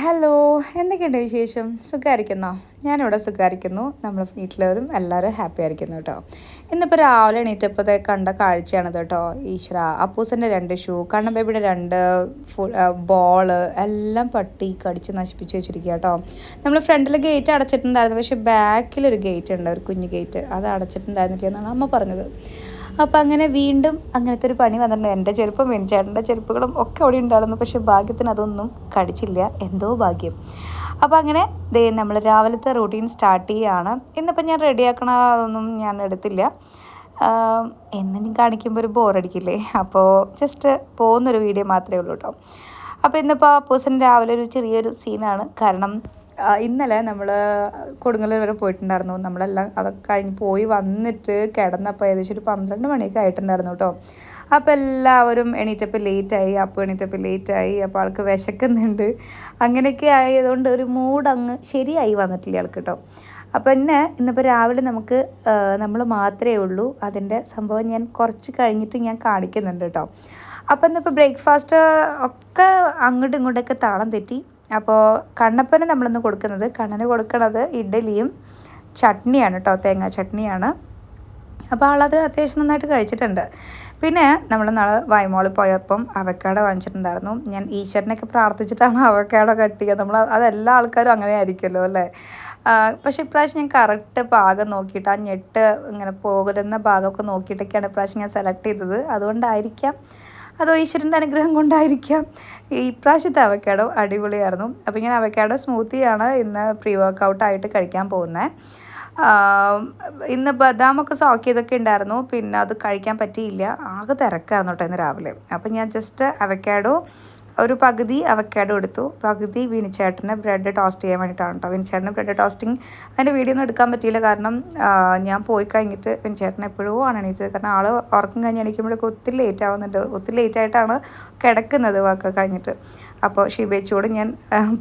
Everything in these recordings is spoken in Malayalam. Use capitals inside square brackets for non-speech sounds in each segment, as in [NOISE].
ഹലോ എന്തൊക്കെയുണ്ട് വിശേഷം? സുഖമായിരിക്കുന്നോ? ഞാനിവിടെ സുഖമായിരിക്കുന്നു. നമ്മൾ വീട്ടിലവരും എല്ലാവരും ഹാപ്പി ആയിരിക്കുന്നു കേട്ടോ. ഇന്നിപ്പോൾ രാവിലെ എണീറ്റപ്പോൾ കണ്ട കാഴ്ചയാണത് കേട്ടോ. ഈശ്വര അപ്പൂസിന്റെ രണ്ട് ഷൂ കണ്ണൻ ബേബിയുടെ രണ്ട് ബോൾ എല്ലാം പട്ടി കടിച്ച് നശിപ്പിച്ച് വെച്ചിരിക്കുക കേട്ടോ. നമ്മൾ ഫ്രണ്ടിൽ ഗേറ്റ് അടച്ചിട്ടുണ്ടായിരുന്നു. പക്ഷേ ബാക്കിലൊരു ഗേറ്റ് ഉണ്ട് ഒരു കുഞ്ഞു ഗേറ്റ് അത് അടച്ചിട്ടുണ്ടായിരുന്നില്ല എന്നാണ് അമ്മ പറഞ്ഞത്. അപ്പം അങ്ങനെ വീണ്ടും അങ്ങനത്തെ ഒരു പണി വന്നിട്ടുണ്ട്. എന്റെ ചെരുപ്പും ചേട്ടന്റെ ചെരുപ്പുകളും ഒക്കെ അവിടെ ഉണ്ടായിരുന്നു. പക്ഷേ ഭാഗ്യത്തിന് അതൊന്നും കടിച്ചില്ല. എന്തോ ഭാഗ്യം. അപ്പോൾ അങ്ങനെ ദേ നമ്മൾ രാവിലത്തെ റൂട്ടീൻ സ്റ്റാർട്ട് ചെയ്യുകയാണ് ഇന്നിപ്പോൾ ഞാൻ റെഡിയാക്കണ അതൊന്നും ഞാൻ എടുത്തില്ല. എന്നും കാണിക്കുമ്പോൾ ഒരു ബോറടിക്കില്ലേ അപ്പോൾ ജസ്റ്റ് പോകുന്നൊരു വീഡിയോ മാത്രമേ ഉള്ളൂ കേട്ടോ അപ്പോൾ ഇന്നിപ്പോൾ അപ്പൂസൻ രാവിലെ ഒരു ചെറിയൊരു സീനാണ് കാരണം ഇന്നലെ നമ്മൾ കൊടുങ്ങല്ലൂർ വരെ പോയിട്ടുണ്ടായിരുന്നു. നമ്മളെല്ലാം അതൊക്കെ കഴിഞ്ഞ് പോയി വന്നിട്ട് കിടന്നപ്പോൾ ഏകദേശം ഒരു പന്ത്രണ്ട് മണിയൊക്കെ ആയിട്ടുണ്ടായിരുന്നു കേട്ടോ അപ്പോൾ എല്ലാവരും എണീറ്റപ്പോൾ ലേറ്റായി അപ്പോൾ എണീറ്റപ്പോൾ ലേറ്റായി അപ്പോൾ ആൾക്ക് വിശക്കുന്നുണ്ട്. അങ്ങനെയൊക്കെ ആയതുകൊണ്ട് ഒരു മൂഡ് അങ്ങ് ശരിയായി വന്നിട്ടില്ല ആൾക്ക് കേട്ടോ അപ്പം എന്നെ ഇന്നിപ്പോൾ രാവിലെ നമുക്ക് നമ്മൾ മാത്രമേ ഉള്ളൂ. അതിന്റെ സംഭവം ഞാൻ കുറച്ച് കഴിഞ്ഞിട്ട് ഞാൻ കാണിക്കുന്നുണ്ട് കേട്ടോ അപ്പം ഇന്നിപ്പോൾ ബ്രേക്ക്ഫാസ്റ്റ് ഒക്കെ അങ്ങോട്ടും ഇങ്ങോട്ടൊക്കെ താളം തെറ്റി. അപ്പോൾ കണ്ണപ്പന് നമ്മളിന്ന് കൊടുക്കുന്നത് കണ്ണന് കൊടുക്കണത് ഇഡ്ഡലിയും ചട്നിയാണ് കേട്ടോ തേങ്ങാ ചട്നിയാണ്. അപ്പോൾ ആളത് അത്യാവശ്യം നന്നായിട്ട് കഴിച്ചിട്ടുണ്ട്. പിന്നെ നമ്മൾ നാളെ വൈമോളിൽ പോയപ്പം അവക്കാട വാങ്ങിച്ചിട്ടുണ്ടായിരുന്നു. ഞാൻ ഈശ്വരനൊക്കെ പ്രാർത്ഥിച്ചിട്ടാണ് [LAUGHS] അവക്കാട കട്ട് ചെയ്യുക നമ്മൾ അതെല്ലാ ആൾക്കാരും അങ്ങനെ ആയിരിക്കുമല്ലോ അല്ലേ പക്ഷേ ഇപ്രാവശ്യം ഞാൻ കറക്റ്റ് പാകം നോക്കിയിട്ട് ആ ഞെട്ട് ഇങ്ങനെ പോകുന്ന ഭാഗമൊക്കെ നോക്കിയിട്ടൊക്കെയാണ് ഇപ്രാവശ്യം ഞാൻ സെലക്ട് ചെയ്തത്. അതുകൊണ്ടായിരിക്കാം അതോ ഈശ്വരന്റെ അനുഗ്രഹം കൊണ്ടായിരിക്കാം. ഇപ്രാവശ്യത്തെ അവക്കാടോ അടിപൊളിയായിരുന്നു. അപ്പോൾ ഞാൻ അവക്കാടോ സ്മൂത്തിയാണ് ഇന്ന് പ്രീ വർക്കൗട്ടായിട്ട് കഴിക്കാൻ പോകുന്നത് ഇന്ന് ബദാമൊക്കെ സോക്ക് ചെയ്തൊക്കെ ഉണ്ടായിരുന്നു. പിന്നെ അത് കഴിക്കാൻ പറ്റിയില്ല. ആകെ തിരക്കായിരുന്നു കേട്ടോ ഇന്ന് രാവിലെ. അപ്പോൾ ഞാൻ ജസ്റ്റ് അവക്കാഡോ ഒരു പകുതി അവക്കാഡോ എടുത്തു. പകുതി വിനിച്ചേട്ടന് ബ്രെഡ് ടോസ്റ്റ് ചെയ്യാൻ വേണ്ടിയിട്ടാണ് കേട്ടോ ബ്രെഡ് ടോസ്റ്റിംഗ് അതിന്റെ വീഡിയോ ഒന്നും എടുക്കാൻ പറ്റിയില്ല. കാരണം ഞാൻ പോയി കഴിഞ്ഞിട്ട് വിനിച്ചേട്ടൻ എപ്പോഴും ആണ് എണീറ്റത്. കാരണം ആൾ ഉറക്കം കഴിഞ്ഞ് എണീക്കുമ്പോഴേക്കും ഒത്തിരി ലേറ്റ് ആവുന്നുണ്ട്. ഒത്തിരി ലേറ്റ് ആയിട്ടാണ് കിടക്കുന്നത് വർക്ക് കഴിഞ്ഞിട്ട്. അപ്പോൾ ഷിബേച്ചോട് ഞാൻ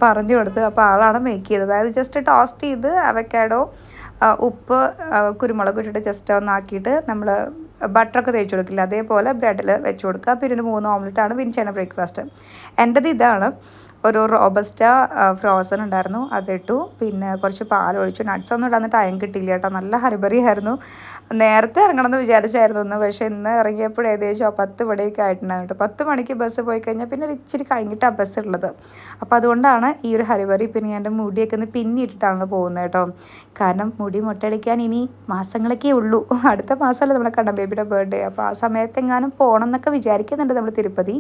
പറഞ്ഞു കൊടുത്തു. അപ്പോൾ ആളാണ് മേക്ക് ചെയ്തത്. അതായത് ജസ്റ്റ് ടോസ്റ്റ് ചെയ്ത് അവക്കാഡോ ഉപ്പ് കുരുമുളക് ഇട്ടിട്ട് ജസ്റ്റ് ഒന്നാക്കിയിട്ട് നമ്മൾ ബട്ടറൊക്കെ തേച്ച് കൊടുക്കില്ല. അതേപോലെ ബ്രെഡിൽ വെച്ച് കൊടുക്കുക. പിന്നെ ഒരു മൂന്ന് ഓംലെറ്റാണ് വിൻചേണ ബ്രേക്ക്ഫാസ്റ്റ്. എന്റെത് ഇതാണ്. ഒരു റോബസ്റ്റ ഫ്രോസൺ ഉണ്ടായിരുന്നു. അതിട്ടു. പിന്നെ കുറച്ച് പാലൊഴിച്ചു. നട്ട്സ് ഒന്നും ഇടാൻ ടൈം കിട്ടിയില്ല കേട്ടോ. നല്ല ഹരിബറി ആയിരുന്നു നേരത്തെ ഇറങ്ങണം എന്ന് വിചാരിച്ചായിരുന്നു ഒന്ന് പക്ഷേ ഇന്ന് ഇറങ്ങിയപ്പോൾ ഏകദേശം പത്ത് മണിയൊക്കെ ആയിട്ടുണ്ടായിരുന്നു കേട്ടോ. പത്ത് മണിക്ക് ബസ് പോയി കഴിഞ്ഞാൽ പിന്നെ ഇച്ചിരി കഴിഞ്ഞിട്ടാണ് ബസ് ഉള്ളത്. അപ്പോൾ അതുകൊണ്ടാണ് ഈ ഒരു ഹരിബറി പിന്നെ എന്റെ മുടിയൊക്കെ ഒന്ന് പിന്നിട്ടിട്ടാണ് പോകുന്നത് കേട്ടോ. കാരണം മുടി മുട്ടടിക്കാൻ ഇനി മാസങ്ങളൊക്കെ ഉള്ളൂ. അടുത്ത മാസമല്ലേ നമ്മുടെ കണ്ണൻ ബേബിയുടെ ബർത്ത്ഡേ അപ്പോൾ ആ സമയത്ത് എങ്ങാനും പോകണം എന്നൊക്കെ വിചാരിക്കുന്നുണ്ട് നമ്മൾ തിരുപ്പതി.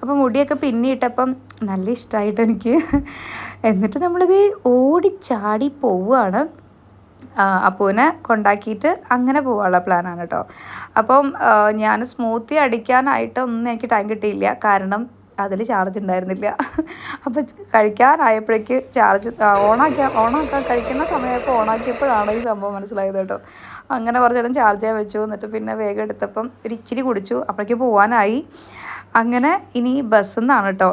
അപ്പോൾ മുടിയൊക്കെ പിന്നിയിട്ടപ്പം നല്ല ഇഷ്ടമായിട്ട് എനിക്ക്. എന്നിട്ട് നമ്മളിത് ഓടിച്ചാടി പോവുകയാണ്. അപ്പൂനെ കൊണ്ടാക്കിയിട്ട് അങ്ങനെ പോകാനുള്ള പ്ലാനാണ് കേട്ടോ. അപ്പം ഞാൻ സ്മൂത്തി അടിക്കാനായിട്ട് ഒന്നും എനിക്ക് ടൈം കിട്ടിയില്ല. കാരണം അതിൽ ചാർജ് ഉണ്ടായിരുന്നില്ല. അപ്പോൾ കഴിക്കാനായപ്പോഴേക്ക് ചാർജ് ഓണാക്കിയ ഓണാക്കാൻ കഴിക്കുന്ന സമയമൊക്കെ ഓണാക്കിയപ്പോഴാണ് ഈ സംഭവം മനസ്സിലായത് കേട്ടോ. അങ്ങനെ കുറച്ച് നേരം ചാർജ് ചെയ്യാൻ വെച്ചു. എന്നിട്ട് പിന്നെ വേഗം എടുത്തപ്പം ഒരു ഇച്ചിരി കുടിച്ചു. അപ്പോഴേക്ക് പോകാനായി അങ്ങനെ ഇനി ബസ്സിൽ നിന്നാണ് കേട്ടോ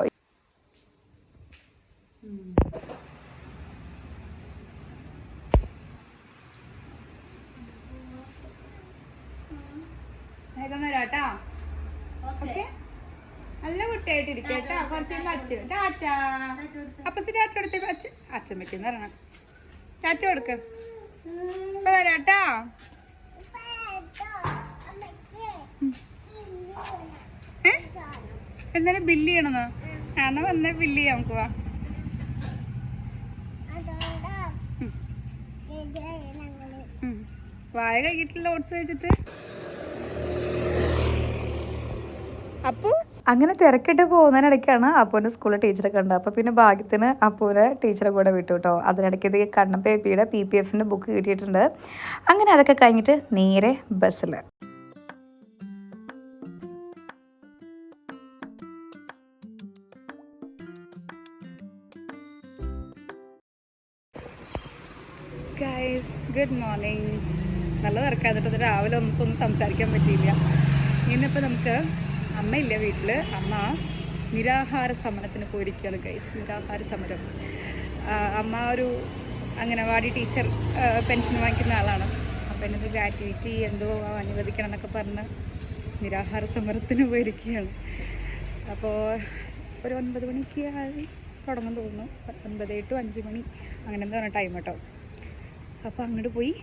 വേഗം വരാട്ടാ. ഓക്കെ. നല്ല കുട്ടിയായിട്ട് ഇരിക്കട്ടാ കുറച്ച് കഴിയുമ്പോ അച്ഛൻ ടാറ്റ അപ്പൊ ടാറ്റ കൊടുത്തേ അച്ഛൻ അച്ഛൻ വെക്കുന്ന പറയണം ടാറ്റ കൊടുക്ക. ഇപ്പൊ വരാട്ടാ. എന്നാലും ബില്ല് ചെയ്യണമെന്ന് ആ, എന്നാ വന്ന ബില്ല് ചെയ്യാം നമുക്ക് വാ. വായ കഴിക്കിട്ടില്ല ഓട്സ് കഴിച്ചിട്ട്. അപ്പു? അങ്ങനെ തിരക്കിട്ട് പോകുന്നതിനിടയ്ക്കാണ് അപ്പൂന്റെ സ്കൂളിൽ ടീച്ചറെ കണ്ടത്. അപ്പോൾ പിന്നെ ഭാഗ്യത്തിന് അപ്പൂനെ ടീച്ചറെ കൂടെ വിട്ടു കേട്ടോ അതിനിടയ്ക്ക് ഇത് കണ്ണൻ പേപ്പിയുടെ പി പി എഫിന്റെ ബുക്ക് കിട്ടിയിട്ടുണ്ട്. അങ്ങനെ അതൊക്കെ കഴിഞ്ഞിട്ട് നേരെ ബസ്സിൽ ഗൈസ് ഗുഡ് മോർണിംഗ് നല്ല തിരക്കാതിട്ട് രാവിലെ നമുക്കൊന്നും സംസാരിക്കാൻ പറ്റിയില്ല. ഇന്നിപ്പോൾ നമുക്ക് അമ്മയില്ല വീട്ടിൽ അമ്മ നിരാഹാര സമരത്തിന് പോയിരിക്കുകയാണ് ഗൈസ് നിരാഹാര സമരം. അമ്മ ഒരു അംഗനവാടി ടീച്ചർ പെൻഷൻ വാങ്ങിക്കുന്ന ആളാണ്. അപ്പോൾ എന്നത് ഗ്രാറ്റുവിറ്റി എന്തോ അനുവദിക്കണം എന്നൊക്കെ പറഞ്ഞ് നിരാഹാര സമരത്തിന് പോയിരിക്കുകയാണ്. അപ്പോൾ ഒരു ഒൻപത് മണിക്ക് ആയി തുടങ്ങും തോന്നുന്നു. ഒൻപത് ടു അഞ്ച് മണി അങ്ങനെ എന്താ ടൈം കേട്ടോ. അപ്പോൾ അങ്ങോട്ട് പോയി.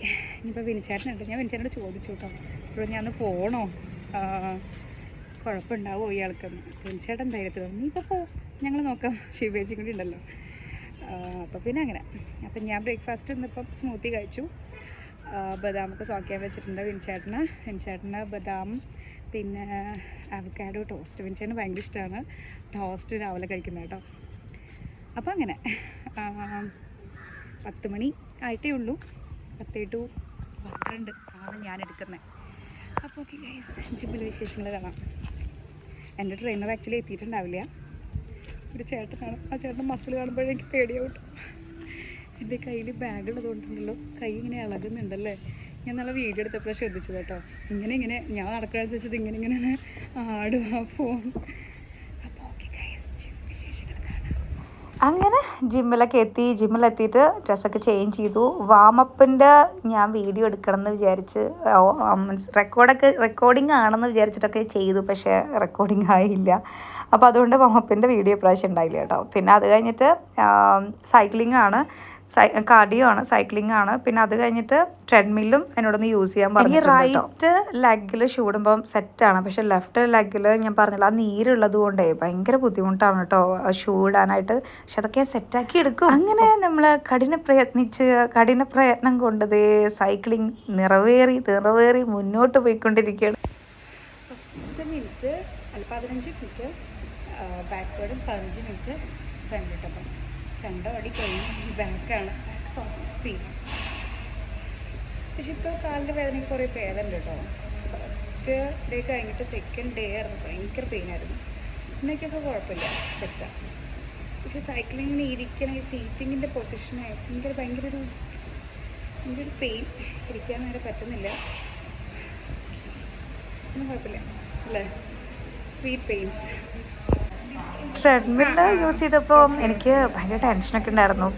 ഇനിയിപ്പോൾ വിനിച്ചേട്ടനുണ്ട് ഞാൻ വിനിച്ചേട്ടനോട് ചോദിച്ചു കേട്ടോ. അപ്പോൾ ഞാൻ പോകണോ കുഴപ്പമുണ്ടാവോ ഇയാൾക്കെന്ന്. വിനിച്ചേട്ടൻ ധൈര്യത്തിൽ പറഞ്ഞു, നീ ഇപ്പോൾ ഞങ്ങൾ നോക്കാം. ശിവേജി കൂടി ഉണ്ടല്ലോ. അപ്പോൾ പിന്നെ അങ്ങനെ. അപ്പം ഞാൻ ബ്രേക്ക്ഫാസ്റ്റ് ഇന്നിപ്പം സ്മൂത്തി കഴിച്ചു. ബദാമൊക്കെ സോക്കിയാൻ വെച്ചിട്ടുണ്ട് വിൻചേട്ടന്. വിൻചേട്ടന് ബദാം പിന്നെ അവക്കാഡോ ടോസ്റ്റ് വിൻചേട്ടന് ഭയങ്കര ഇഷ്ടമാണ് ടോസ്റ്റ് രാവിലെ കഴിക്കുന്നത് കേട്ടോ. അപ്പോൾ അങ്ങനെ. പത്ത് മണി ആയിട്ടേ ഉള്ളൂ. പത്തേ ടു പന്ത്രണ്ട് ആണ് ഞാൻ എടുക്കുന്നത്. അപ്പോൾ ഓക്കെ ഗൈസ് ജിബിൽ വിശേഷങ്ങൾ കാണാം. എന്റെ ട്രെയിനർ ആക്ച്വലി എത്തിയിട്ടുണ്ടാവില്ല. ഒരു ചേട്ടൻ ചേട്ടനാണ് ആ ചേട്ടൻ മസിൽ കാണുമ്പോഴേ എനിക്ക് പേടിയാവും ട്ടോ. എന്റെ കയ്യിൽ ബാഗ് ഉള്ളതുകൊണ്ടുണ്ടല്ലോ കൈ ഇങ്ങനെ ഇളകുന്നുണ്ടല്ലേ. ഞാൻ നല്ല വീഡിയോ എടുത്തപ്പോഴാണ് ശ്രദ്ധിച്ചത് കേട്ടോ ഇങ്ങനെ ഇങ്ങനെ ഞാൻ നടക്കണനുസരിച്ചത് ഇങ്ങനെ ഇങ്ങനെ ആടും ആ ഫോൺ അപ്പോൾ ഓക്കെ ഗൈസ് ജിം വിശേഷങ്ങൾ കാണാം അങ്ങനെ ജിമ്മിലൊക്കെ എത്തി ജിമ്മിലെത്തിയിട്ട് ഡ്രസ്സൊക്കെ ചേഞ്ച് ചെയ്തു. വാമപ്പിന്റെ ഞാൻ വീഡിയോ എടുക്കണം എന്ന് വിചാരിച്ച് മീൻസ് റെക്കോർഡൊക്കെ റെക്കോർഡിംഗ് ആണെന്ന് വിചാരിച്ചിട്ടൊക്കെ ചെയ്തു പക്ഷേ റെക്കോർഡിംഗ് ആയില്ല. അപ്പോൾ അതുകൊണ്ട് വാമപ്പിന്റെ വീഡിയോ പ്രാവശ്യം ഉണ്ടായില്ല കേട്ടോ. പിന്നെ അത് കഴിഞ്ഞിട്ട് സൈക്ലിംഗ് ആണ്. സൈ കാർഡിയോ ആണ് സൈക്ലിംഗ് ആണ് പിന്നെ അത് കഴിഞ്ഞിട്ട് ട്രെഡ്മില്ലും എന്നോടൊന്ന് യൂസ് ചെയ്യാൻ പറഞ്ഞു റൈറ്റ് ലെഗിൽ ഷൂടുമ്പം സെറ്റാണ്. പക്ഷെ ലെഫ്റ്റ് ലെഗിൽ ഞാൻ പറഞ്ഞില്ല ആ നീരുള്ളത് കൊണ്ടേ ഭയങ്കര ബുദ്ധിമുട്ടാണ് കേട്ടോ. ഷൂ ഇടാനായിട്ട്. പക്ഷെ അതൊക്കെ സെറ്റാക്കി എടുക്കും. അങ്ങനെ നമ്മൾ കഠിന പ്രയത്നിച്ച് കഠിന പ്രയത്നം കൊണ്ടതേ സൈക്ലിംഗ് നിറവേറി നിറവേറി മുന്നോട്ട് പോയിക്കൊണ്ടിരിക്കുകയാണ്. പത്ത് മിനിറ്റ് അല്ല പതിനഞ്ച് മിനിറ്റ് ബാക്ക്വേർഡും പതിനഞ്ച് ഫ്രണ്ട് അടി കഴിഞ്ഞ് ബാക്കാണ് പക്ഷെ ഇപ്പോൾ കാലിന്റെ വേദനയ്ക്ക് കുറേ പേരുണ്ട് കേട്ടോ ഫസ്റ്റ് ഡേ കഴിഞ്ഞിട്ട് സെക്കൻഡ് ഡേ ആയിരുന്നു. ഭയങ്കര പെയിനായിരുന്നു ഇന്നേക്കൊക്കെ കുഴപ്പമില്ല. സെറ്റാണ് പക്ഷെ സൈക്ലിങ്ങിന് ഇരിക്കണ ഈ സീറ്റിങ്ങിന്റെ പൊസിഷൻ ഭയങ്കര ഭയങ്കര ഒരു ഭയങ്കര ഒരു പെയിൻ ഇരിക്കാൻ നേരെ പറ്റുന്നില്ല. ഒന്നും കുഴപ്പമില്ല. അല്ലേ? സ്വീറ്റ് പെയിൻസ് ട്രെഡ്മില്ല് യൂസ് ചെയ്തപ്പോൾ എനിക്ക് ഭയങ്കര ടെൻഷനൊക്കെ ഉണ്ടായിരുന്നു.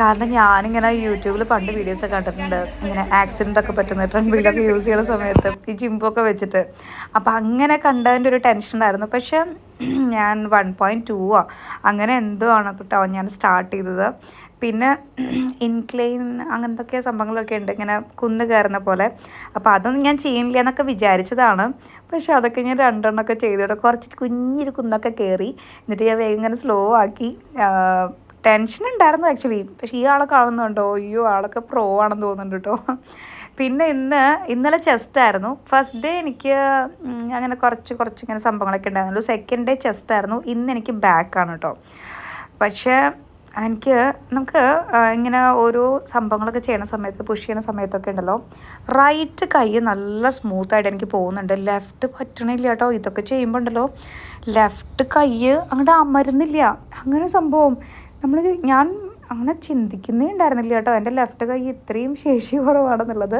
കാരണം ഞാനിങ്ങനെ യൂട്യൂബിൽ പണ്ട് വീഡിയോസ് ഒക്കെ കണ്ടിട്ടുണ്ട്. ഇങ്ങനെ ആക്സിഡന്റ് ഒക്കെ പറ്റുന്ന ട്രെഡ്മില്ലൊക്കെ യൂസ് ചെയ്യുന്ന സമയത്ത് ഈ ജിമ്പൊക്കെ വെച്ചിട്ട്. അപ്പോൾ അങ്ങനെ കണ്ടതിന്റെ ഒരു ടെൻഷൻ ഉണ്ടായിരുന്നു. പക്ഷേ ഞാൻ വൺ പോയിന്റ് ടൂ ആ. അങ്ങനെ എന്തോ ആണ് കേട്ടോ ഞാൻ സ്റ്റാർട്ട് ചെയ്തത്. പിന്നെ ഇൻക്ലൈൻ അങ്ങനത്തെ സംഭവങ്ങളൊക്കെ ഉണ്ട്. ഇങ്ങനെ കുന്ന് കയറുന്ന പോലെ. അപ്പോൾ അതൊന്നും ഞാൻ ചെയ്യില്ല എന്നൊക്കെ വിചാരിച്ചതാണ്. പക്ഷെ അതൊക്കെ ഞാൻ രണ്ടെണ്ണമൊക്കെ ചെയ്തിട്ട് കുറച്ച് കുഞ്ഞൊരു കുന്നൊക്കെ കയറി. എന്നിട്ട് ഞാൻ വേഗം ഇങ്ങനെ സ്ലോ ആക്കി. ടെൻഷൻ ഉണ്ടായിരുന്നു ആക്ച്വലി പക്ഷേ ഈ ആളെ കാണുന്നുണ്ടോ അയ്യോ ആളൊക്കെ പ്രോ ആണെന്ന് തോന്നുന്നുണ്ട് കേട്ടോ. പിന്നെ ഇന്ന് ഇന്നലെ ചെസ്റ്റായിരുന്നു ഫസ്റ്റ് ഡേ എനിക്ക് അങ്ങനെ കുറച്ച് കുറച്ച് ഇങ്ങനെ സംഭവങ്ങളൊക്കെ ഉണ്ടായിരുന്നുള്ളൂ സെക്കൻഡ് ഡേ ചെസ്റ്റായിരുന്നു ഇന്ന് എനിക്ക് ബാക്കാണ് കേട്ടോ. പക്ഷേ എനിക്ക് നമുക്ക് ഇങ്ങനെ ഓരോ സംഭവങ്ങളൊക്കെ ചെയ്യണ സമയത്ത് പുഷ് ചെയ്യണ സമയത്തൊക്കെ ഉണ്ടല്ലോ റൈറ്റ് കൈ നല്ല സ്മൂത്തായിട്ട് എനിക്ക് പോകുന്നുണ്ട്. ലെഫ്റ്റ് പറ്റണില്ല കേട്ടോ. ഇതൊക്കെ ചെയ്യുമ്പോൾ ഉണ്ടല്ലോ ലെഫ്റ്റ് കൈ അങ്ങോട്ട് അമരുന്നില്ല. അങ്ങനെ സംഭവം. നമ്മൾ ഞാൻ അങ്ങനെ ചിന്തിക്കുന്നേ ഉണ്ടായിരുന്നില്ല കേട്ടോ. എന്റെ ലെഫ്റ്റ് കൈ ഇത്രയും ശേഷി കുറവാണെന്നുള്ളത്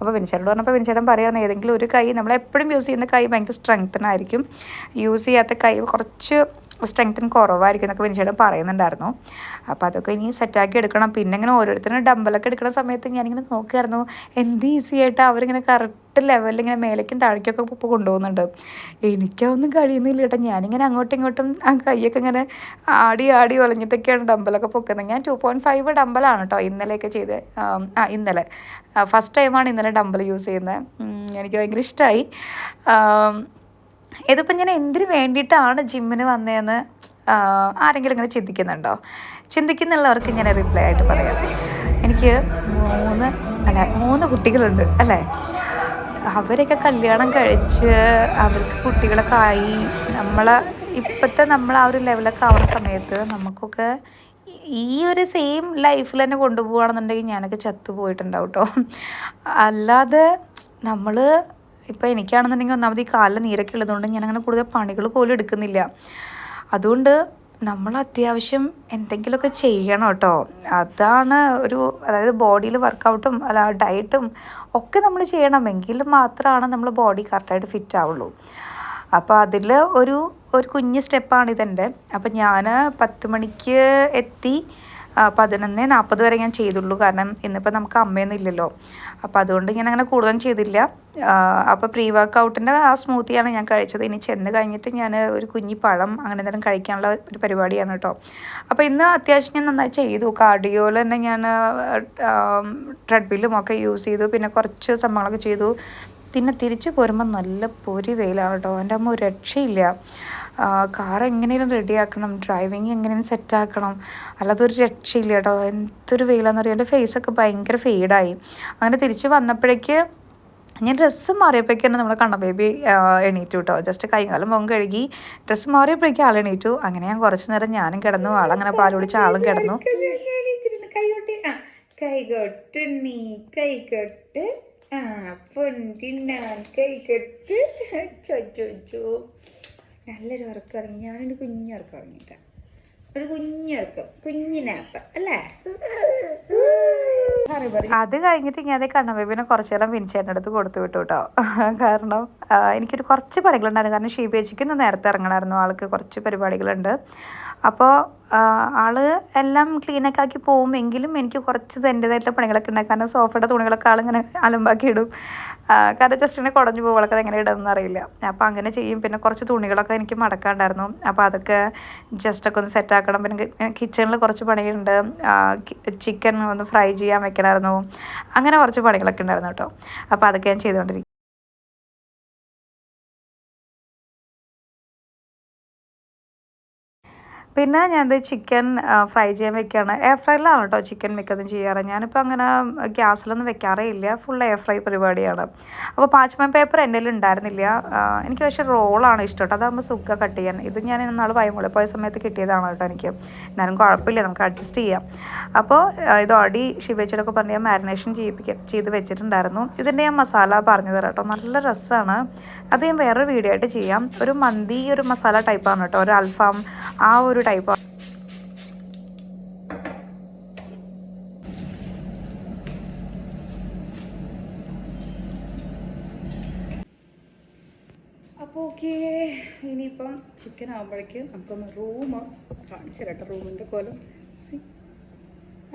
അപ്പോൾ വിനിച്ചേട്ടൻ പറഞ്ഞപ്പോൾ വിനിച്ചേട്ടൻ പറയുകയാണ് ഏതെങ്കിലും ഒരു കൈ നമ്മൾ എപ്പോഴും യൂസ് ചെയ്യുന്ന കൈ ഭയങ്കര സ്ട്രെങ്തനായിരിക്കും യൂസ് ചെയ്യാത്ത കൈ കുറച്ച് സ്ട്രെങ്തൻ കുറവായിരിക്കും എന്നൊക്കെ വിനിച്ചേട്ടൻ പറയുന്നുണ്ടായിരുന്നു. അപ്പോൾ അതൊക്കെ ഇനി സെറ്റാക്കി എടുക്കണം. പിന്നെ ഇങ്ങനെ ഓരോരുത്തരും ഡമ്പലൊക്കെ എടുക്കുന്ന സമയത്ത് ഞാനിങ്ങനെ നോക്കിയായിരുന്നു എന്ത് ഈസി ആയിട്ട് അവരിങ്ങനെ കറക്റ്റ് ലെവലിൽ ഇങ്ങനെ മേലേക്കും താഴേക്കൊക്കെ ഇപ്പോൾ കൊണ്ടുപോകുന്നുണ്ട്. എനിക്കതൊന്നും കഴിയുന്നില്ല കേട്ടോ. ഞാനിങ്ങനെ അങ്ങോട്ടും ഇങ്ങോട്ടും ആ കൈയൊക്കെ ഇങ്ങനെ ആടി ആടി ഒലഞ്ഞിട്ടൊക്കെയാണ് ഡമ്പലൊക്കെ പൊക്കുന്നത്. ഞാൻ ടു പോയിന്റ് ഫൈവ് ഡമ്പലാണ് കേട്ടോ ഇന്നലെയൊക്കെ ചെയ്ത് ആ ഇന്നലെ. ഫസ്റ്റ് ടൈമാണ് ഇന്നലെ ഡമ്പൽ യൂസ് ചെയ്യുന്നത്. എനിക്ക് ഭയങ്കര ഇഷ്ടമായി ഇതിപ്പോൾ ഞാൻ എന്തിനു വേണ്ടിയിട്ടാണ് ജിമ്മിന് വന്നതെന്ന് ആരെങ്കിലും ഇങ്ങനെ ചിന്തിക്കുന്നുണ്ടോ? ചിന്തിക്കുന്നുള്ളവർക്ക് ഞാൻ റിപ്ലൈ ആയിട്ട് പറയാം. എനിക്ക് മൂന്ന് അല്ല മൂന്ന് കുട്ടികളുണ്ട് അല്ലേ? അവരൊക്കെ കല്യാണം കഴിച്ച് അവർക്ക് കുട്ടികളൊക്കെ ആയി. നമ്മളെ ഇപ്പോഴത്തെ നമ്മൾ ആ ഒരു ലെവലൊക്കെ ആവുന്ന സമയത്ത് നമുക്കൊക്കെ ഈ ഒരു സെയിം ലൈഫിൽ തന്നെ കൊണ്ടുപോകുകയാണെന്നുണ്ടെങ്കിൽ ഞാനൊക്കെ ചത്തുപോയിട്ടുണ്ടാവും കേട്ടോ അല്ലാതെ നമ്മൾ ഇപ്പോൾ എനിക്കാണെന്നുണ്ടെങ്കിൽ ഒന്നാമത് ഈ കാലിൽ നീരൊക്കെ ഉള്ളതുകൊണ്ട് ഞാൻ അങ്ങനെ കൂടുതൽ പണികൾ പോലും എടുക്കുന്നില്ല. അതുകൊണ്ട് നമ്മൾ അത്യാവശ്യം എന്തെങ്കിലുമൊക്കെ ചെയ്യണം കേട്ടോ. അതാണ് ഒരു അതായത് ബോഡിയിൽ വർക്കൗട്ടും അല്ല ഡയറ്റും ഒക്കെ നമ്മൾ ചെയ്യണമെങ്കിൽ മാത്രമാണ് നമ്മൾ ബോഡി കറക്റ്റായിട്ട് ഫിറ്റ് ആവുള്ളൂ. അപ്പോൾ അതിൽ ഒരു ഒരു കുഞ്ഞ് സ്റ്റെപ്പാണ് ഇതെന്റെ. അപ്പം ഞാൻ പത്ത് മണിക്ക് എത്തി പതിനൊന്ന് നാൽപ്പത് വരെ ഞാൻ ചെയ്തുള്ളൂ. കാരണം ഇന്നിപ്പോൾ നമുക്ക് അമ്മയൊന്നും ഇല്ലല്ലോ. അപ്പോൾ അതുകൊണ്ട് ഞാൻ അങ്ങനെ കൂടുതലും ചെയ്തില്ല. അപ്പോൾ പ്രീ വർക്ക് ഔട്ടിന്റെ ആ സ്മൂത്തിയാണ് ഞാൻ കഴിച്ചത്. ഇനി ചെന്ന് കഴിഞ്ഞിട്ട് ഞാൻ ഒരു കുഞ്ഞി പഴം അങ്ങനെ എന്തെങ്കിലും കഴിക്കാനുള്ള ഒരു പരിപാടിയാണ് കേട്ടോ അപ്പോൾ ഇന്ന് അത്യാവശ്യം ഞാൻ നന്നായി ചെയ്തു. കാർഡിയോയിൽ തന്നെ ഞാൻ ട്രെഡ്മില്ലും ഒക്കെ യൂസ് ചെയ്തു. പിന്നെ കുറച്ച് സംഭവങ്ങളൊക്കെ ചെയ്തു. പിന്നെ തിരിച്ചു പോരുമ്പോൾ നല്ല പൊരി വെയിലാണ് കേട്ടോ എന്റെ അമ്മ ഒരു രക്ഷയില്ല. കാർ എങ്ങനെയും റെഡിയാക്കണം ഡ്രൈവിങ് എങ്ങനെയും സെറ്റാക്കണം അല്ലാതെ ഒരു രക്ഷയില്ല കേട്ടോ എന്തൊരു വെയിലാന്ന് പറയുക എന്റെ ഫേസൊക്കെ ഭയങ്കര ഫെയ്ഡായി അങ്ങനെ തിരിച്ച് വന്നപ്പോഴേക്ക് ഞാൻ ഡ്രസ്സ് മാറിയപ്പോഴേക്കാണ് നമ്മുടെ കണ്ണ ബേബി എണീറ്റു കേട്ടോ ജസ്റ്റ് കൈകാലം പോകും കഴുകി ഡ്രസ്സ് മാറിയപ്പോഴേക്കും ആൾ എണീറ്റു. അങ്ങനെ ഞാൻ കുറച്ച് നേരം ഞാനും കിടന്നു. ആളങ്ങനെ പാൽ കുടിച്ച ആളും കിടന്നു. കൈകൊട്ട് നീ കൈകൊട്ട് ആ ചോ കൈകൊട്ട് ചോ. നല്ലൊരു ഉറക്കം ഇറങ്ങി ഞാനൊരു കുഞ്ഞുറക്കം ഇറങ്ങിയിട്ട ഒരു കുഞ്ഞുറക്കം കുഞ്ഞിനാപ്പ് അല്ലേ? അത് കഴിഞ്ഞിട്ട് ഞാൻ അതേ കുറച്ചു നേരം വിൻചേട്ടന്റെ അടുത്ത് കൊടുത്തു വിട്ടു കേട്ടോ. [LAUGHS] കാരണം എനിക്കൊരു കുറച്ച് പണികളുണ്ടായിരുന്നു. കാരണം ഷീബേച്ചിക്ക് ഇന്ന് നേരത്തെ ഇറങ്ങണമായിരുന്നു. ആൾക്ക് കുറച്ച് പരിപാടികളുണ്ട്. അപ്പോൾ ആൾ എല്ലാം ക്ലീനൊക്കെ ആക്കി പോകുമെങ്കിലും എനിക്ക് കുറച്ച് എന്റേതായിട്ടുള്ള പണികളൊക്കെ ഉണ്ടായി കാരണം സോഫയുടെ തുണികളൊക്കെ ആളിങ്ങനെ അലമ്പാക്കി ഇടും കാരണം ജസ്റ്റ് ഇങ്ങനെ കുടഞ്ഞു പോവുകളൊക്കെ എങ്ങനെ ഇടുമെന്ന് അറിയില്ല. അപ്പോൾ അങ്ങനെ ചെയ്യും. പിന്നെ കുറച്ച് തുണികളൊക്കെ എനിക്ക് മടക്കാണ്ടായിരുന്നു. അപ്പോൾ അതൊക്കെ ജസ്റ്റ് ഒക്കെ ഒന്ന് സെറ്റാക്കണം പിന്നെ കിച്ചണിൽ കുറച്ച് പണിയുണ്ട്. ചിക്കൻ ഒന്ന് ഫ്രൈ ചെയ്യാൻ വെക്കണമായിരുന്നു. അങ്ങനെ കുറച്ച് പണികളൊക്കെ ഉണ്ടായിരുന്നു കേട്ടോ. അപ്പോൾ അതൊക്കെ ഞാൻ ചെയ്തുകൊണ്ടിരിക്കും പിന്നെ ഞാൻ ഇത് ചിക്കൻ ഫ്രൈ ചെയ്യാൻ വെക്കുകയാണ് എയർ ഫ്രൈയിലാണ് കേട്ടോ ചിക്കൻ മിക്കതും ചെയ്യാറ്. ഞാനിപ്പോൾ അങ്ങനെ ഗ്യാസിലൊന്നും വെക്കാറേ ഇല്ല. ഫുൾ എയർ ഫ്രൈ പരിപാടിയാണ്. അപ്പോൾ പാച്ചമൻ പേപ്പർ എന്റെ ഉണ്ടായിരുന്നില്ല എനിക്ക് പക്ഷേ റോളാണ് ഇഷ്ടം കേട്ടോ അതാകുമ്പോൾ സുഖ കട്ട് ചെയ്യാൻ. ഇത് ഞാൻ ഇന്നാൾ വൈമുളി പോയ സമയത്ത് കിട്ടിയതാണ് കേട്ടോ എനിക്ക്. എന്നാലും കുഴപ്പമില്ല നമുക്ക് അഡ്ജസ്റ്റ് ചെയ്യാം. അപ്പോൾ ഇത് ഓൾറെഡി ശിവേച്ചിയോടൊക്കെ പറഞ്ഞ് മാരിനേഷൻ ചെയ്യിപ്പിക്കാൻ ചെയ്ത് വെച്ചിട്ടുണ്ടായിരുന്നു. ഇതിന്റെ ഞാൻ മസാല പറഞ്ഞു തരാം കേട്ടോ നല്ല രസമാണ് അത് ഞാൻ വേറൊരു വീഡിയോ ആയിട്ട് ചെയ്യാം. ഒരു മന്തി ഒരു മസാല ടൈപ്പാണ് കേട്ടോ ഒരു അൽഫാം ആ ഒരു ടൈപ്പാണ് അപ്പോൾ ഓക്കെ ഇനിയിപ്പം ചിക്കൻ ആകുമ്പോഴേക്ക് നമുക്കൊന്ന് റൂം കാണിച്ചു കേട്ടോ റൂമിന്റെ കോലം സി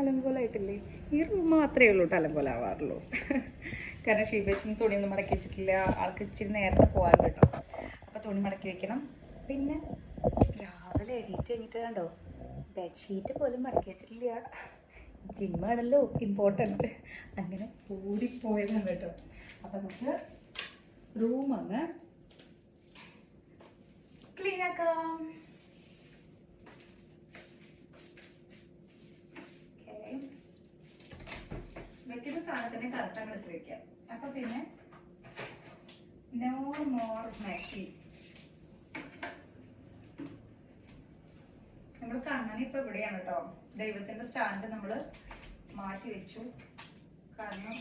അലങ്കോലമായിട്ടില്ലേ ഈ റൂം മാത്രമേ ഉള്ളൂ കേട്ടോ അലങ്കോലാവാറുള്ളൂ. കാരണം ഷീബേച്ചിന് തുണിയൊന്നും മടക്കി വെച്ചിട്ടില്ല. ആൾക്ക് ഇച്ചിരി നേരത്തെ പോകാറുണ്ട് കേട്ടോ അപ്പോൾ തുണി മടക്കി വെക്കണം. പിന്നെ രാവിലെ എണീറ്റ് കഴിഞ്ഞിട്ട് കണ്ടോ? ബെഡ്ഷീറ്റ് പോലും മടക്കി വെച്ചിട്ടില്ല. ജിമ്മാണല്ലോ ഇമ്പോർട്ടന്റ് അങ്ങനെ കൂടിപ്പോയതാണ് കേട്ടോ. അപ്പം നമുക്ക് റൂം അങ്ങ് ക്ലീൻ ആക്കാം. വെക്കുന്ന സാധനത്തിന് കറക്റ്റ് വെക്കാം. അപ്പൊ പിന്നെ നോ മോർ മെസ്സി നമ്മൾ കണ്ണൻ ഇപ്പൊ ഇവിടെയാണ് കേട്ടോ ദൈവത്തിന്റെ സ്റ്റാൻഡ് നമ്മൾ മാറ്റി വെച്ചു. കാരണം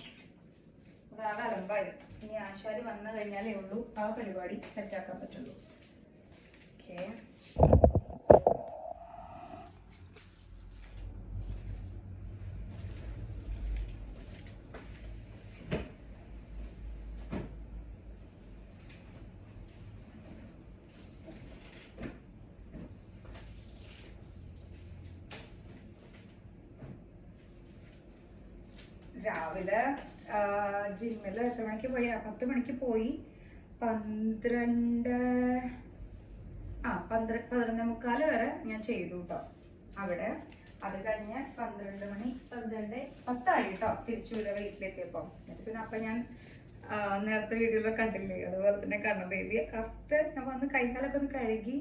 അതാണ് അലമ്പായി. ഇനി ആശാരി വന്നു കഴിഞ്ഞാലേ ഉള്ളൂ. ആ പരിപാടി സെറ്റാക്കാൻ പറ്റുള്ളൂ. ഓക്കെ രാവിലെ ജിമ്മിൽ എത്ര മണിക്ക് പോയി? പത്ത് മണിക്ക് പോയി. പന്ത്രണ്ട് ആ പന്ത്രണ്ട് പതിനൊന്ന് മുക്കാൽ വരെ ഞാൻ ചെയ്തു കേട്ടോ അവിടെ അത് കഴിഞ്ഞ് പന്ത്രണ്ട് മണി പന്ത്രണ്ട് പത്തായി കേട്ടോ തിരിച്ചു വരിക വീട്ടിലെത്തിയപ്പോൾ എന്നിട്ട് പിന്നെ അപ്പം ഞാൻ നേരത്തെ വീഡിയോ കണ്ടില്ലേ? അതുപോലെ തന്നെ കണ്ണ ബേബി കറക്റ്റ് ഞാൻ വന്ന് കൈകാലൊക്കെ ഒന്ന് കഴുകി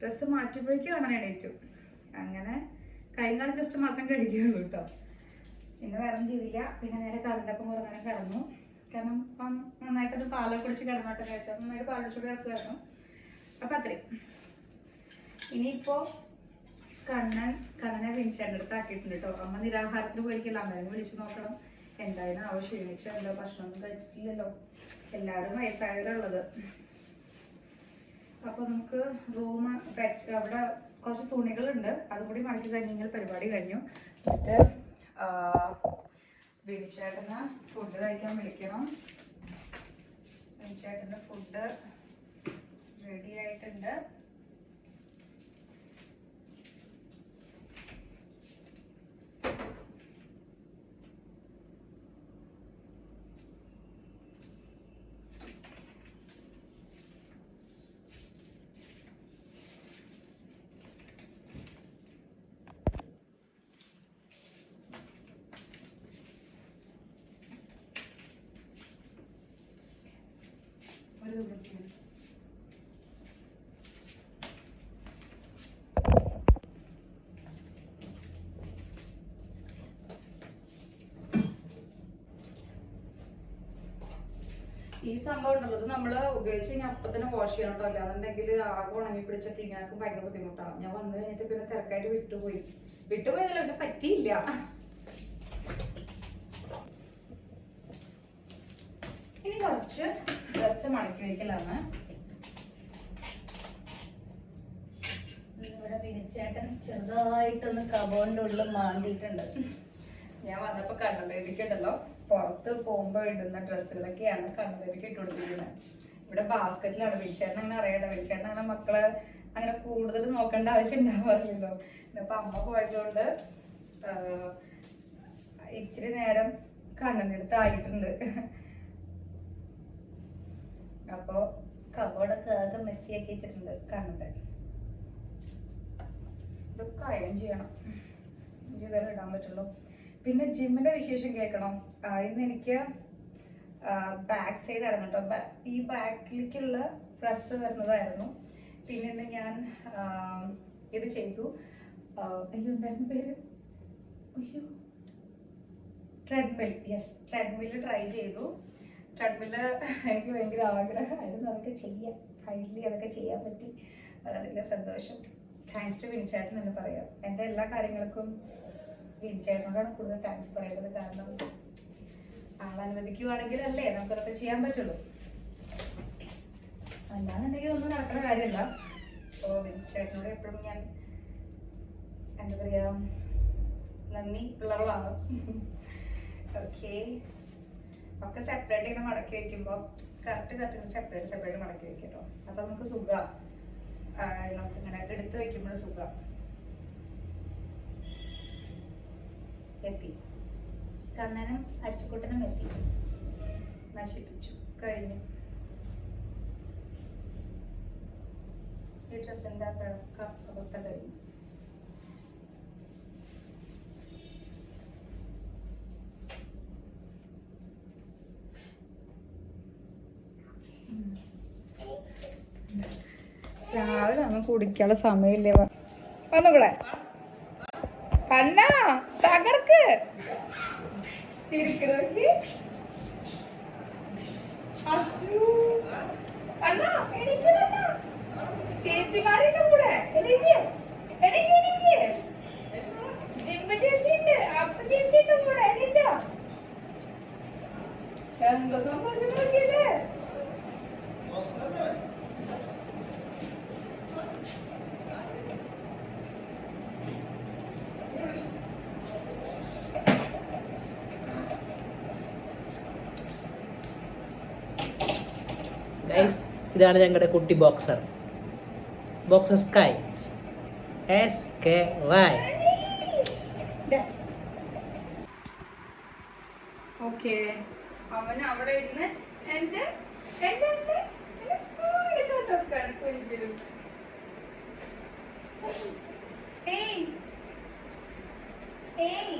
ഡ്രസ്സ് മാറ്റുമ്പോഴേക്കും കാണാൻ എണീറ്റു. അങ്ങനെ കൈകാലം ജസ്റ്റ് മാത്രം കഴുകിയുള്ളൂ കേട്ടോ പിന്നെ വേറെ ഒന്നും ചെയ്തില്ല. പിന്നെ നേരെ കടന്നപ്പം കുറേ നേരം കിടന്നു. കാരണം ഇപ്പം നന്നായിട്ടത് പാലൊക്കെ കുടിച്ച് കിടന്നോട്ടെ കഴിച്ചാൽ നന്നായിട്ട് പാൽ കുടിച്ചോട് കിടക്കുമായിരുന്നു അപ്പം അത്രയും. ഇനിയിപ്പോൾ കണ്ണൻ കണ്ണനെ വിൻചേന്റെ അടുത്ത് ആക്കിയിട്ടുണ്ട് കേട്ടോ അമ്മ നിരാഹാരത്തിന് പോയിരിക്കില്ല. അമ്മേനെ വിളിച്ചു നോക്കണം. എന്തായാലും ആവശ്യം ക്ഷീണിച്ചോ എന്തോ ഭക്ഷണമൊന്നും കഴിച്ചിട്ടില്ലല്ലോ. എല്ലാവരും വയസ്സായവരുള്ളത് അപ്പോൾ നമുക്ക് റൂം അവിടെ കുറച്ച് തുണികളുണ്ട്. അതും കൂടി മടക്കി കഴിഞ്ഞ് കഴിഞ്ഞാൽ പരിപാടി കഴിഞ്ഞു. എന്നിട്ട് വിനിച്ചേട്ടന് ഫുഡ് കഴിക്കാൻ വിളിക്കണം. വിനിച്ചേട്ടന്റെ ഫുഡ് റെഡി ആയിട്ടുണ്ട്. ഈ സംഭവം ഉണ്ടല്ലോ നമ്മൾ ഉപയോഗിച്ച് കഴിഞ്ഞാൽ അപ്പൊ തന്നെ വാഷ് ചെയ്യണം കേട്ടോ അല്ലാന്നുണ്ടെങ്കിൽ ആകെ ഉണങ്ങി പിടിച്ച ക്ലീനാക്കും ഭയങ്കര ബുദ്ധിമുട്ടാണ്. ഞാൻ വന്നു കഴിഞ്ഞിട്ട് പിന്നെ തിരക്കായിട്ട് വിട്ടുപോയി. വിട്ടുപോയതല്ല പിന്നെ പറ്റിയില്ല. കുറച്ച് ഡ്രസ്സ് മടക്കി വെക്കലാണ്. ഇവിടെ വിരിച്ചേട്ടൻ ചെറുതായിട്ടൊന്ന് കബോണിന്റെ ഉള്ളിൽ മാന്തിയിട്ടുണ്ട്. ഞാൻ വന്നപ്പോ കണ്ണുബേബിക്കുണ്ടല്ലോ പുറത്ത് പോകുമ്പോ ഇടുന്ന ഡ്രസ്സുകളൊക്കെയാണ് കണ്ണുബേബിക്ക് ഇട്ട് കൊടുത്തിരിക്കുന്നത്. ഇവിടെ ബാസ്ക്കറ്റിലാണ്. വിളിച്ചേട്ടൻ അങ്ങനെ അറിയാലോ. വിളിച്ചേട്ടൻ അങ്ങനെ മക്കളെ അങ്ങനെ കൂടുതൽ നോക്കേണ്ട ആവശ്യം ഉണ്ടാവാറില്ലല്ലോ. ഇന്നിപ്പോ അമ്മ പോയതുകൊണ്ട് ഇച്ചിരി നേരം കണ്ണിനടുത്ത് ആയിട്ടുണ്ട് അപ്പോ കബോർഡൊക്കെ ആകെ മെസ്സിയാക്കി വെച്ചിട്ടുണ്ട് കണ്ണിന്റെ ഇതൊക്കെ അയൺ ചെയ്യണം. ഇതേ ഇടാൻ പറ്റുള്ളൂ. പിന്നെ ജിമ്മിന്റെ വിശേഷം കേൾക്കണം. ഇന്ന് എനിക്ക് ബാക്ക് സൈഡ് ആയിരുന്നു കേട്ടോ. ഈ ബാക്കിലേക്കുള്ള പ്രസ് വരുന്നതായിരുന്നു. പിന്നെ ഇന്ന് ഞാൻ ഇത് ചെയ്തു. അയ്യോ എന്തായിരുന്നു പേര്? അയ്യോ. ട്രെഡ്മിൽ യെസ് ട്രെഡ്മിൽ ട്രൈ ചെയ്തു. ട്രെഡ്മിൽ എനിക്ക് ഭയങ്കര ആഗ്രഹമായിരുന്നു. അതൊക്കെ ചെയ്യാം. ഫൈനലി അതൊക്കെ ചെയ്യാൻ പറ്റി. വളരെയധികം സന്തോഷം. താങ്ക്സ് ടു വിനിച്ചേട്ടൻ എന്ന് പറയാം. എന്റെ എല്ലാ കാര്യങ്ങൾക്കും വിനിച്ചേട്ടനോടാണ് കൂടുതൽ താങ്ക്സ് പറയേണ്ടത് കാരണം ആൾ അനുവദിക്കുവാണെങ്കിൽ അല്ലേ നമുക്കതൊക്കെ ചെയ്യാൻ പറ്റുള്ളൂ. അല്ലാന്നുണ്ടെങ്കിൽ ഒന്നും നടക്കുന്ന കാര്യമല്ല. അപ്പോൾ വിനിച്ചേട്ടനോട് എപ്പോഴും ഞാൻ എന്താ പറയുക നന്ദി ഉള്ളവളാണ്. ഓക്കെ ഒക്കെ സെപ്പറേറ്റ് ഇങ്ങനെ മടക്കി വെക്കുമ്പോൾ കറക്റ്റ് കറക്റ്റ് സെപ്പറേറ്റ് സെപ്പറേറ്റ് മടക്കി വെക്കും കേട്ടോ. അപ്പൊ നമുക്ക് സുഖം. നമുക്ക് ഇങ്ങനെ എടുത്ത് വെക്കുമ്പോൾ സുഖം. എത്തി. കണ്ണനും അച്ചുക്കുട്ടനും എത്തി. നശിപ്പിച്ചു. കഴിഞ്ഞു. ഈ ഡ്രസ്സിന്റെ അവസ്ഥ കഴിഞ്ഞു. രാവിലെ ഒന്നും കുടിക്കാനുള്ള സമയമില്ലേ. വന്നുകൂടെ കണ്ണാ തകർക്ക്. ചേച്ചിമാരുടെ കൂടെ എന്താ സന്തോഷം നോക്കിയല്ലേ ഗൈസ് ഇതാണ് ഞങ്ങളുടെ കുട്ടി boxer boxer sky S K Y okay അവൻ അവിടെ ഇരുന്ന് എന്റെ എന്റെ കുഞ്ഞിലും ഏയ്. ഏയ്.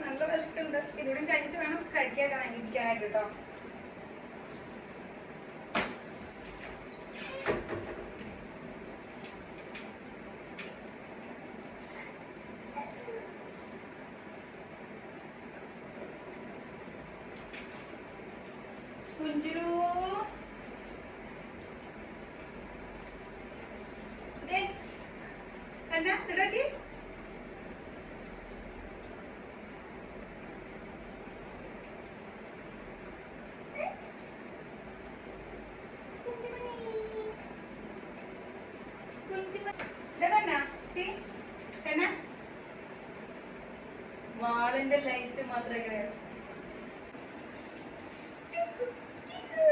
നല്ല വിശക്കുണ്ട് ഇതുകൂടി കഴിഞ്ഞിട്ട് വേണം കഴിക്കാൻ ഇരിക്കാനായിട്ട് കേട്ടോ കുഞ്ചുരു ദേ കണ്ണ ഇടക്കി വാളിന്റെ ഗ്രേസ് ചിക്കു, ചിക്കു.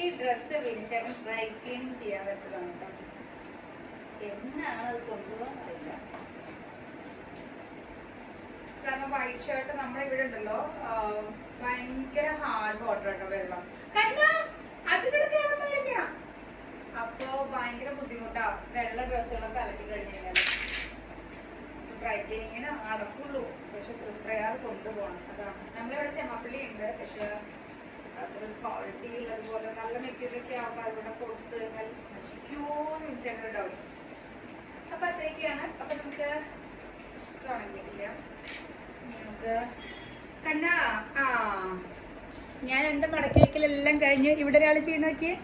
ഈ ഡ്രസ്സ് വിളിച്ചേട്ടൻ ഡ്രൈ ക്ലീൻ ചെയ്യാൻ വെച്ചതാണ് കേട്ടോ എന്നാണ് അത് കൊണ്ടുപോകാൻ അറിയില്ല. കാരണം വൈറ്റ് ഷർട്ട് നമ്മുടെ ഇവിടെ ഉണ്ടല്ലോ ഭയങ്കര ഹാർഡ് വാട്ടർ കേട്ടോ വെള്ളം. കണ്ടാ? അപ്പോ ഭയങ്കര ബുദ്ധിമുട്ടാ. വെള്ള ഡ്രസ്സുകളൊക്കെ അലക്കി കഴിഞ്ഞു കഴിഞ്ഞാൽ ഡ്രൈ ക്ലീനിങ്ങിന് നടക്കുള്ളൂ പക്ഷെ പ്രയാർ കൊണ്ടുപോകണം. അതാണ്. നമ്മളിവിടെ ചെമ്മപ്പള്ളി ഉണ്ട്. പക്ഷെ അത്ര ക്വാളിറ്റി ഉള്ളതുപോലെ നല്ല മെറ്റീരിയൽ ഒക്കെ ആവുമ്പോൾ ഇവിടെ കൊടുത്തു കഴിഞ്ഞാൽ നശിക്കുമോ എന്ന് ചേട്ടൻ ഡൗട്ട് അപ്പൊ അത്രയൊക്കെയാണ്. അപ്പൊ നമുക്ക് തുടങ്ങിയിട്ടില്ല. നമുക്ക് കണ്ണാ. ആ. ഞാൻ എന്റെ മടക്കി വെക്കലെല്ലാം കഴിഞ്ഞ് ഇവിടെ ഒരാൾ ചെയ്യണ നോക്കിയേ.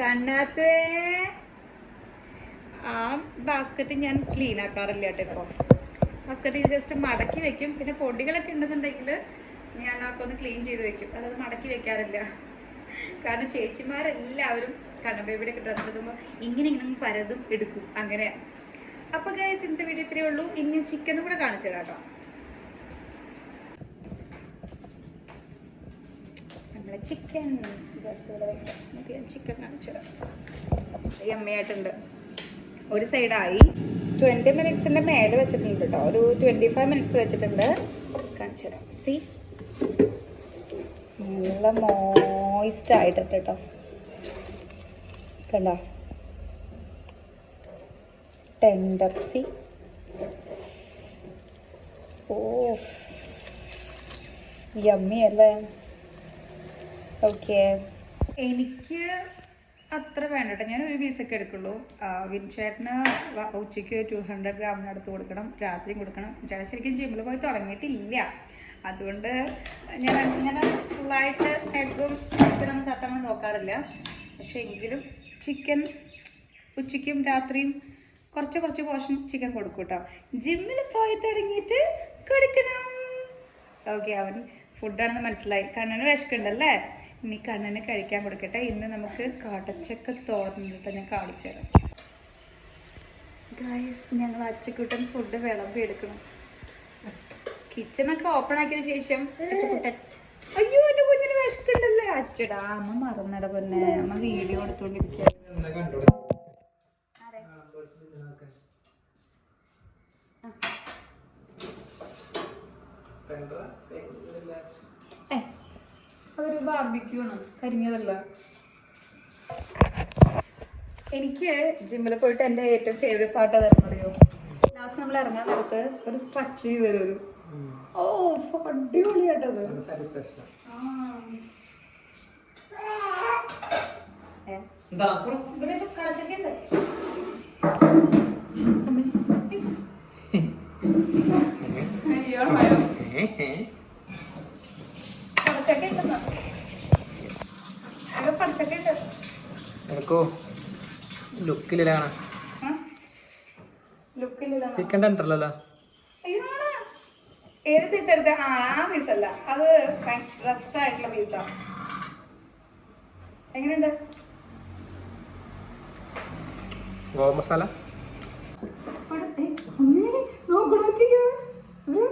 കണ്ണാത്തേ. ആ ബാസ്ക്കറ്റ് ഞാൻ ക്ലീൻ ആക്കാറില്ല കേട്ടോ ഇപ്പോൾ ബാസ്ക്കറ്റ് ജസ്റ്റ് മടക്കി വെക്കും. പിന്നെ പൊടികളൊക്കെ ഉണ്ടെന്നുണ്ടെങ്കിൽ ഞാൻ അതൊക്കെ ഒന്ന് ക്ലീൻ ചെയ്ത് വെക്കും. അല്ലാതെ മടക്കി വെക്കാറില്ല. കാരണം ചേച്ചിമാരെല്ലാവരും കണ്ണബേബിയുടെ ഒക്കെ ഡ്രസ്സ് എടുക്കുമ്പോൾ ഇങ്ങനെ ഇങ്ങനെ പരതും എടുക്കും. അങ്ങനെ. അപ്പോൾ ഗൈസ് ഇന്നത്തെ വീഡിയോ ഇത്രയേ ഉള്ളൂ. ഇനി ചിക്കനും കൂടെ കാണിച്ചു കേട്ടോ. നമ്മളെ ചിക്കൻ വെക്കാം. ചിക്കൻ കാണിച്ചു അമ്മയായിട്ടുണ്ട് ഒരു സൈഡായി ട്വന്റി മിനിറ്റ്സിന്റെ മേലെ വെച്ചിട്ടുണ്ട് കേട്ടോ ഒരു ട്വന്റി ഫൈവ് മിനിറ്റ്സ് വെച്ചിട്ടുണ്ട്. കാണിച്ചു തരാം സി നല്ല മോയിസ്റ്റ് ആയിട്ടുണ്ട് കേട്ടോ കണ്ടോ? ടെൻഡർ സി ഓ യമ്മി അല്ലേ? ഓക്കെ. എനിക്ക് അത്ര വേണ്ട ഞാൻ ഒരു പീസൊക്കെ എടുക്കുള്ളൂ. വിൻചേട്ടന് ഉച്ചയ്ക്ക് ടു ഹൺഡ്രഡ് ഗ്രാമിന് അടുത്ത് കൊടുക്കണം. രാത്രിയും കൊടുക്കണം. ചേട്ടൻ ശരിക്കും ജിമ്മിൽ പോയി തുടങ്ങിയിട്ടില്ല. അതുകൊണ്ട് ഞാൻ അങ്ങനെ ഫുള്ളായിട്ട് എഗ്ഗും ചിക്കനൊന്നും തട്ടണം നോക്കാറില്ല. പക്ഷെ എങ്കിലും ചിക്കൻ ഉച്ചയ്ക്കും രാത്രിയും കുറച്ച് കുറച്ച് പോർഷൻ ചിക്കൻ കൊടുക്കും കേട്ടോ ജിമ്മിൽ പോയി തുടങ്ങിയിട്ട് കൊടുക്കണം. ഓക്കെ അവൻ ഫുഡാണെന്ന് മനസ്സിലായി. കണ്ണന് വിശക്കുണ്ടല്ലേ ഇനി കണ്ണന് കഴിക്കാൻ കൊടുക്കട്ടെ. ഇന്ന് നമുക്ക് കടച്ചക്ക തോന്നിട്ട് ഞാൻ കാണിച്ചു തരാം. ഗായ്സ് ഞങ്ങൾ അച്ചക്കുട്ടൻ ഫുഡ് വിളമ്പി എടുക്കണം. കിച്ചണൊക്കെ ഓപ്പൺ ആക്കിയതിന് ശേഷം അച്ചക്കുട്ടൻ അയ്യോ എന്റെ കുഞ്ഞിന് വിശക്കുണ്ടല്ലേ അച്ചടാ അമ്മ മറന്നട പൊന്നെ. അമ്മ വീഡിയോ എടുത്തോണ്ടിരിക്കുക ബാർബിക്യൂ ആണ്. കരിഞ്ഞതല്ല. എനിക്ക് ജിമ്മിൽ പോയിട്ട് എന്റെ ഏറ്റവും ഫേവറേറ്റ് പാട്ട് അതായിരുന്നു അറിയോ? ലാസ്റ്റ് നമ്മൾ ഇറങ്ങാൻ നേരത്ത് ഒരു സ്ട്രച്ച് ചെയ്ത് തരും ഓ അടിപൊളിയായിട്ടത് കടച്ചക്ക അയ്യോ. ഉണ്ടെന്നാ ഉണ്ടെന്നോ? അവിടെ പടച്ചക്ക ഉണ്ട് എനക്കോ ലുക്കിലാണ് ലുക്കില്ല ചിക്കൻ ഏത് പീസ് എടുത്ത? ആ ആ പീസ് അല്ല. അത് റെസ്റ്റ് ആയിട്ടുള്ള പീസാ എങ്ങനെയുണ്ട്? ഗോവ മസാല അവിടെ, ഏ, അമ്മേ, നോക്ക് നോക്കിക്കേ. ഇത്.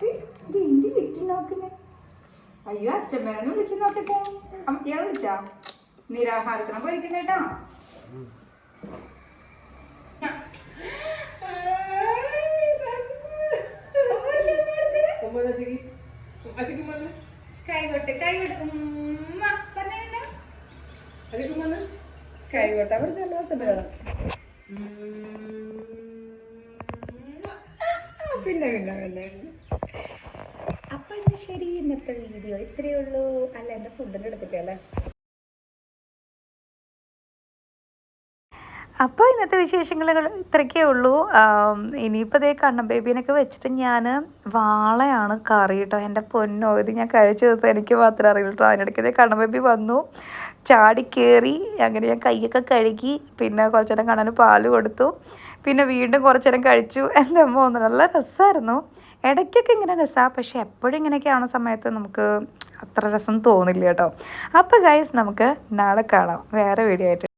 ഏ, ഇത് എന്റെ വീട്ടിൽ നോക്കുന്നേ അയ്യോ അച്ഛമ്മേനെ വിളിച്ചു നോക്കട്ടെ ഇയാൾ വിളിച്ചാ? നിരാഹാരത്തിനെ പോയിരിക്കുന്നേട്ടാ കൈകൊട്ട് കൈകോട്ടെ. ഉമ്മ പറഞ്ഞ കൈകൊട്ട പിടിച്ച എല്ലാ ദിവസം പിന്നെ പിന്നെ പിന്നെ. അപ്പൊ ശരി ഇന്നത്തെ വീഡിയോ? ഇത്രയേ ഉള്ളൂ. അല്ല എന്റെ ഫുഡിന്റെ എടുത്തിട്ടല്ലേ അപ്പോൾ ഇന്നത്തെ വിശേഷങ്ങൾ ഇത്രയ്ക്കേ ഉള്ളൂ. ഇനിയിപ്പോൾ ഇതേ കണ്ണൻ ബേബീനൊക്കെ വെച്ചിട്ട് ഞാൻ വാളയാണ് കറി കേട്ടോ എന്റെ പൊന്നോ ഇത് ഞാൻ കഴിച്ചു തീർത്ത് എനിക്ക് മാത്രമേ അറിയുള്ളൂ കേട്ടോ അതിനിടയ്ക്ക് ഇതേ കണ്ണൻ ബേബി വന്നു. ചാടി കയറി അങ്ങനെ ഞാൻ കൈയൊക്കെ കഴുകി. പിന്നെ കുറച്ച് നേരം കണ്ണന് പാൽ കൊടുത്തു. പിന്നെ വീണ്ടും കുറച്ചു നേരം കഴിച്ചു. എന്റെ അമ്മ ഒന്ന് നല്ല രസമായിരുന്നു ഇടയ്ക്കൊക്കെ ഇങ്ങനെ രസമാണ് പക്ഷെ എപ്പോഴും ഇങ്ങനെയൊക്കെ ആവുന്ന സമയത്ത് നമുക്ക് അത്ര രസം തോന്നില്ല കേട്ടോ. അപ്പോൾ ഗൈസ് നമുക്ക് നാളെ കാണാം. വേറെ വീഡിയോ ആയിട്ട്